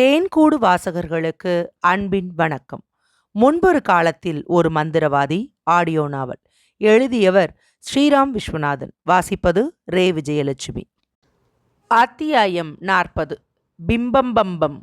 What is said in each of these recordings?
தேன்கூடு வாசகர்களுக்கு அன்பின் வணக்கம். முன்பொரு காலத்தில் ஒரு மந்திரவாதி ஆடியோ நாவல் எழுதியவர் ஸ்ரீராம் விஸ்வநாதன். வாசிப்பது ரே. விஜயலட்சுமி. அத்தியாயம் நாற்பது. பிம்பம்பம்பம்.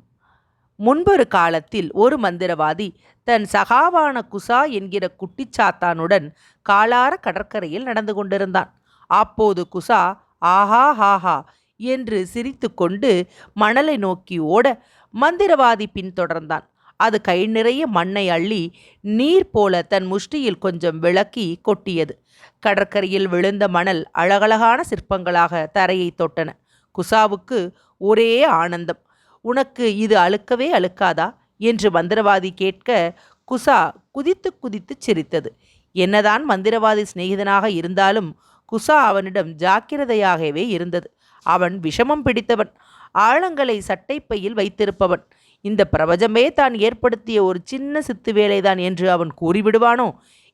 முன்பொரு காலத்தில் ஒரு மந்திரவாதி தன் சகாவான குசா என்கிற குட்டிச்சாத்தானுடன் காலார கடற்கரையில் நடந்து கொண்டிருந்தான். அப்போது குசா ஆஹா ஹாஹா என்று சிரித்துக்கொண்டு மணலை நோக்கி ஓட மந்திரவாதி பின்தொடர்ந்தான். அது கை நிறைய மண்ணை அள்ளி நீர் போல தன் முஷ்டியில் கொஞ்சம் விளக்கி கொட்டியது. கடற்கரையில் விழுந்த மணல் அழகழகான சிற்பங்களாக தரையை தொட்டன. குசாவுக்கு ஒரே ஆனந்தம். உனக்கு இது அழுக்கவே அழுக்காதா? என்று மந்திரவாதி கேட்க குசா குதித்து குதித்து சிரித்தது. என்னதான் மந்திரவாதி சிநேகிதனாக இருந்தாலும் குசா அவனிடம் ஜாக்கிரதையாகவே இருந்தது. அவன் விஷமம் பிடித்தவன். ஆழங்களை சட்டைப்பையில் வைத்திருப்பவன். இந்த பிரபஞ்சமே தான் ஏற்படுத்திய ஒரு சின்ன சித்து வேலைதான் என்று அவன் கூறிவிடுவானோ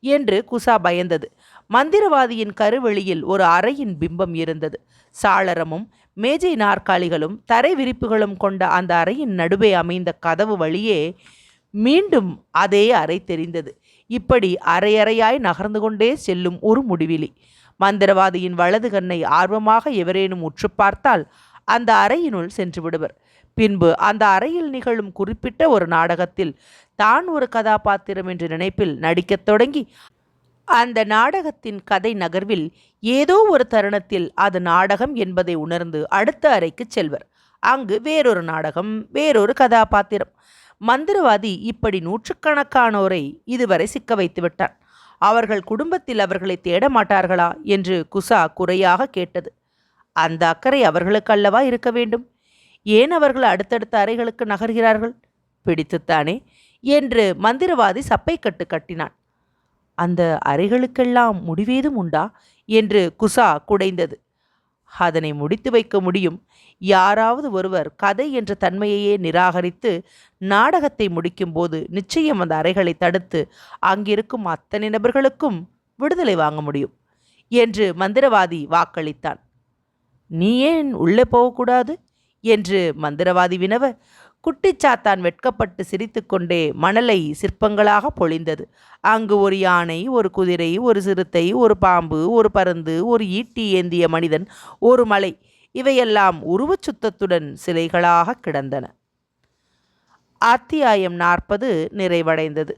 என்று குசா பயந்தது. மந்திரவாதியின் கருவெளியில் ஒரு அறையின் பிம்பம் இருந்தது. சாளரமும் மேஜை நாற்காலிகளும் தரை விரிப்புகளும் கொண்ட அந்த அறையின் நடுவே அமைந்த கதவு வழியே மீண்டும் அதே அறை தெரிந்தது. இப்படி அரையறையாய் நகர்ந்து கொண்டே செல்லும் ஒரு முடிவிலி. மந்திரவாதியின் வலது கண்ணை ஆர்வமாக எவரேனும் உற்று பார்த்தால் அந்த அறையினுள் சென்று விடுவர். பின்பு அந்த அறையில் நிகழும் குறிப்பிட்ட ஒரு நாடகத்தில் தான் ஒரு கதாபாத்திரம் என்ற நினைப்பில் நடிக்கத் தொடங்கி அந்த நாடகத்தின் கதை நகர்வில் ஏதோ ஒரு தருணத்தில் அது நாடகம் என்பதை உணர்ந்து அடுத்த அறைக்கு செல்வர். அங்கு வேறொரு நாடகம் வேறொரு கதாபாத்திரம். மந்திரவாதி இப்படி நூற்றுக்கணக்கானோரை இதுவரை சிக்க வைத்து விட்டான். அவர்கள் குடும்பத்தில் அவர்களை தேட மாட்டார்களா? என்று குசா குறையாக கேட்டது. அந்த அக்கறை அவர்களுக்கு அல்லவா இருக்க வேண்டும்? ஏன் அவர்கள் அடுத்தடுத்த அறைகளுக்கு நகர்கிறார்கள்? பிடித்துத்தானே? என்று மந்திரவாதி சப்பை கட்டு கட்டினான். அந்த அறைகளுக்கெல்லாம் முடிவேதும் உண்டா? என்று குசா குடைந்தது. அதனை முடித்து வைக்க முடியும். யாராவது ஒருவர் கதை என்ற தன்மையையே நிராகரித்து நாடகத்தை முடிக்கும்போது நிச்சயம் அந்த அறைகளை தடுத்து அங்கிருக்கும் அத்தனை நபர்களுக்கும் விடுதலை வாங்க முடியும் என்று மந்திரவாதி வாக்களித்தான். நீ ஏன் உள்ளே போகக்கூடாது? என்று மந்திரவாதி வினவ குட்டிச்சாத்தான் வெட்கப்பட்டு சிரித்துக்கொண்டே மணலை சிற்பங்களாக பொழிந்தது. அங்கு ஒரு யானை ஒரு குதிரை ஒரு சிறுத்தை ஒரு பாம்பு ஒரு பருந்து ஒரு ஈட்டி ஏந்திய மனிதன் ஒரு மலை இவையெல்லாம் உருவச் சுத்தத்துடன் சிலைகளாக கிடந்தன. அத்தியாயம் நாற்பது நிறைவடைந்தது.